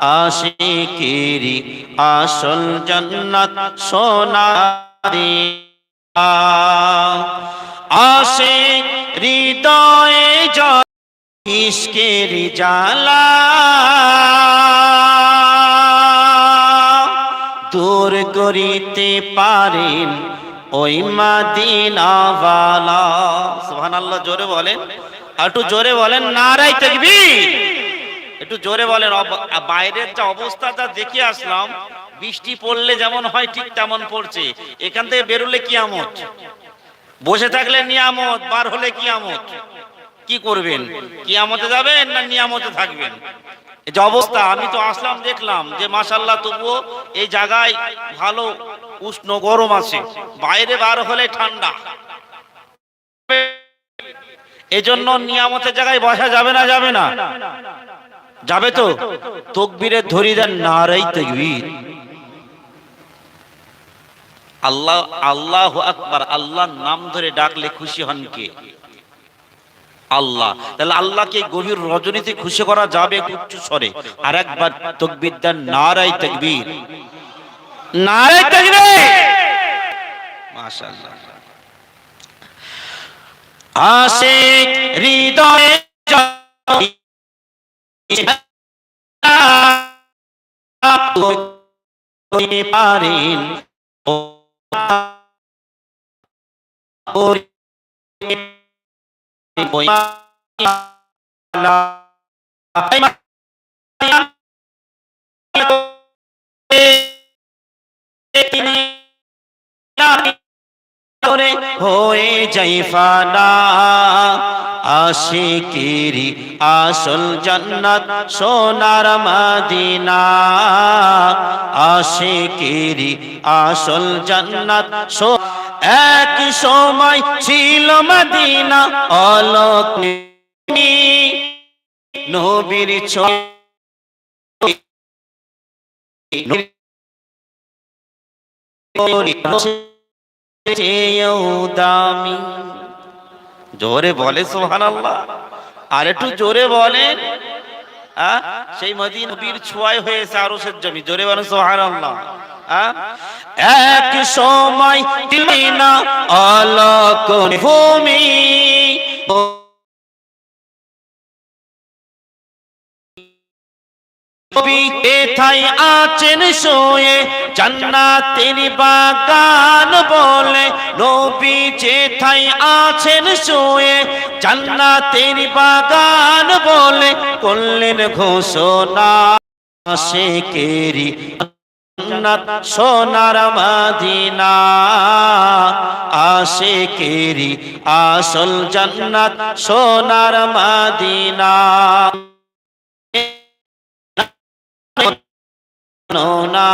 আশিকেরি আসল জন্নত সোনা আশিক হৃদয়ে জয়, ইশকের জালা দূর করিতে পারেন ওই মাদিনাওয়ালা। সুবহানাল্লাহ, জোরে বলেন। আর একটু জোরে বলেন নারাই তাকবীর। একটু জোরে বলেন বাইরের যা অবস্থা যা দেখে আসলাম। বৃষ্টি পড়লে যেমন হয়, ঠিক তেমন পড়ছে। এখান থেকে বেরোলে কি আমত বসে থাকলে নিয়ামত, বার হলে কি আমত কি করবেন? কিয়ামতে যাবেন না নিয়ামতে থাকবেন? যে অবস্থা, আমি তো আসলাম, দেখলাম যে মাসাল্লাহ তবুও এই জায়গায় ভালো উষ্ণ গরম আছে। বাইরে বার হলে ঠান্ডা। এজন্য নিয়ামতের জায়গায় বসা যাবে না যাবে না। যাবে তো? তকবীরের ধরি দেন নারাই তকবীর। আল্লাহ আল্লাহ আকবার, আল্লাহর নাম ধরে ডাকলে খুশি হন কে? আল্লাহ। তাহলে আল্লাহকে গভীর রজনীতে খুশি করা যাবে উচ্চ স্বরে। আর একবার তকবীর দেন নারাই তকবীর। নারাই তকবীর! মাশাআল্লাহ। আশিক হৃদয়ে পারেন হয়ে যাই ফানা। আশিকেরি আসল জান্নাত সোনার মাদিনা। আশিকেরি আসল জান্নাত সো এক সময় ছিল মদিনা অলক নবীর ছবি দামি জোরে বলে সোহান আল্লাহ আর একটু জোরে বলে আহ? সেই মদিন নবীর হয়েছে আরও সে জমি জোরে বলে সোহান আল্লাহ? এক সময় না অলক ভূমি নবী এথাই আছেন শোয়ে জান্নাতের বাগান বলে। নবী যেথাই আছেন শোয়ে জান্নাতের বাগান বলে। করলেন ঘোষণা শেখেরি জান্নাত সোনার মাদিনা। আশেকেরি আসল জান্নাত সোনার মাদিনা। না